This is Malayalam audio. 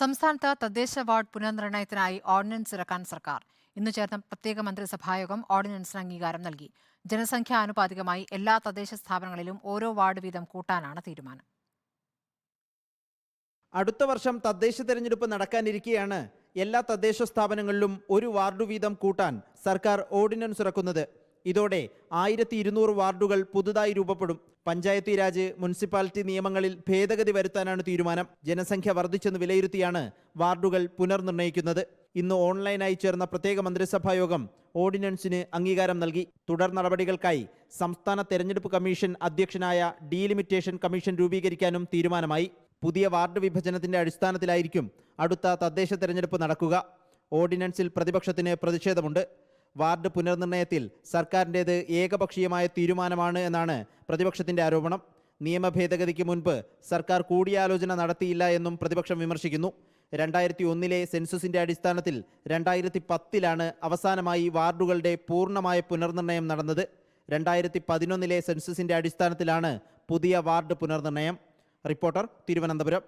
സംസ്ഥാനത്ത് തദ്ദേശ വാർഡ് പുനർനിർണയത്തിനായി ഓർഡിനൻസ് ഇറക്കാൻ സർക്കാർ. ഇന്ന് ചേർന്ന പ്രത്യേക മന്ത്രിസഭായോഗം ഓർഡിനൻസിന് അംഗീകാരം നൽകി. ജനസംഖ്യാ ആനുപാതികമായി എല്ലാ തദ്ദേശ സ്ഥാപനങ്ങളിലും ഓരോ വാർഡ് വീതം കൂട്ടാനാണ് തീരുമാനം. അടുത്ത വർഷം തദ്ദേശ തെരഞ്ഞെടുപ്പ് നടക്കാനിരിക്കെയാണ് എല്ലാ തദ്ദേശ സ്ഥാപനങ്ങളിലും ഒരു വാർഡ് വീതം കൂട്ടാൻ സർക്കാർ ഓർഡിനൻസ് ഇറക്കുന്നത്. ഇതോടെ ആയിരത്തി ഇരുന്നൂറ് വാർഡുകൾ പുതുതായി രൂപപ്പെടും. പഞ്ചായത്തി രാജ് മുനിസിപ്പാലിറ്റി നിയമങ്ങളിൽ ഭേദഗതി വരുത്താനാണ് തീരുമാനം. ജനസംഖ്യ വർദ്ധിച്ചെന്ന് വിലയിരുത്തിയാണ് വാർഡുകൾ പുനർനിർണയിക്കുന്നത്. ഇന്ന് ഓൺലൈനായി ചേർന്ന പ്രത്യേക മന്ത്രിസഭാ യോഗം ഓർഡിനൻസിന് അംഗീകാരം നൽകി. തുടർ നടപടികൾക്കായി സംസ്ഥാന തെരഞ്ഞെടുപ്പ് കമ്മീഷൻ അധ്യക്ഷനായ ഡീലിമിറ്റേഷൻ കമ്മീഷൻ രൂപീകരിക്കാനും തീരുമാനമായി. പുതിയ വാർഡ് വിഭജനത്തിന്റെ അടിസ്ഥാനത്തിലായിരിക്കും അടുത്ത തദ്ദേശ തെരഞ്ഞെടുപ്പ് നടക്കുക. ഓർഡിനൻസിൽ പ്രതിപക്ഷത്തിന് പ്രതിഷേധമുണ്ട്. വാർഡ് പുനർനിർണയത്തിൽ സർക്കാരിന്റേത് ഏകപക്ഷീയമായ തീരുമാനമാണ് എന്നാണ് പ്രതിപക്ഷത്തിന്റെ ആരോപണം. നിയമ ഭേദഗതിക്ക് മുൻപ് സർക്കാർ കൂടിയാലോചന നടത്തിയില്ല എന്നും പ്രതിപക്ഷം വിമർശിക്കുന്നു. രണ്ടായിരത്തി ഒന്നിലെ സെൻസസിന്റെ അടിസ്ഥാനത്തിൽ രണ്ടായിരത്തി പത്തിലാണ് അവസാനമായി വാർഡുകളുടെ പൂർണമായ പുനർനിർണയം നടന്നത്. രണ്ടായിരത്തി പതിനൊന്നിലെ സെൻസസിന്റെ അടിസ്ഥാനത്തിലാണ് പുതിയ വാർഡ് പുനർനിർണയം. റിപ്പോർട്ടർ തിരുവനന്തപുരം.